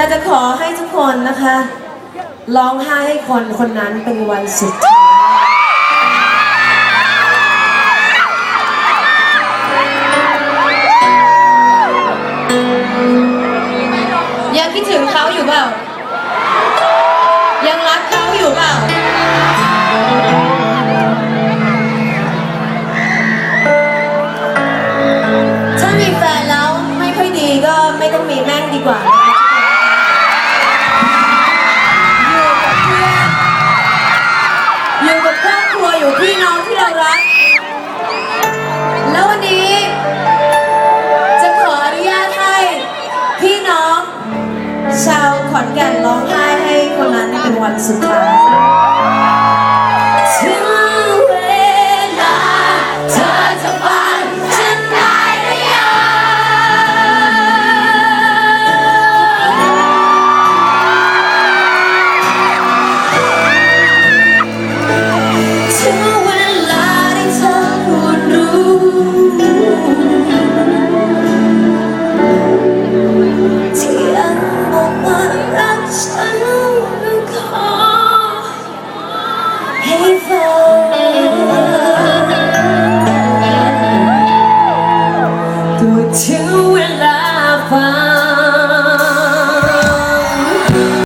แต่จะขอให้ทุกคนนะคะร้องไห้ให้คนคนนั้นเป็นวันสุดท้ายยังคิดถึงเขาอยู่เปล่า ยังรักเขาอยู่เปล่าถ้ามีแฟนแล้วไม่ค่อยดีก็ไม่ต้องมีแม่งดีกว่า แก่นร้องไห้ให้คนนั้นเป็นวันสุดท้าย Do it too and laugh.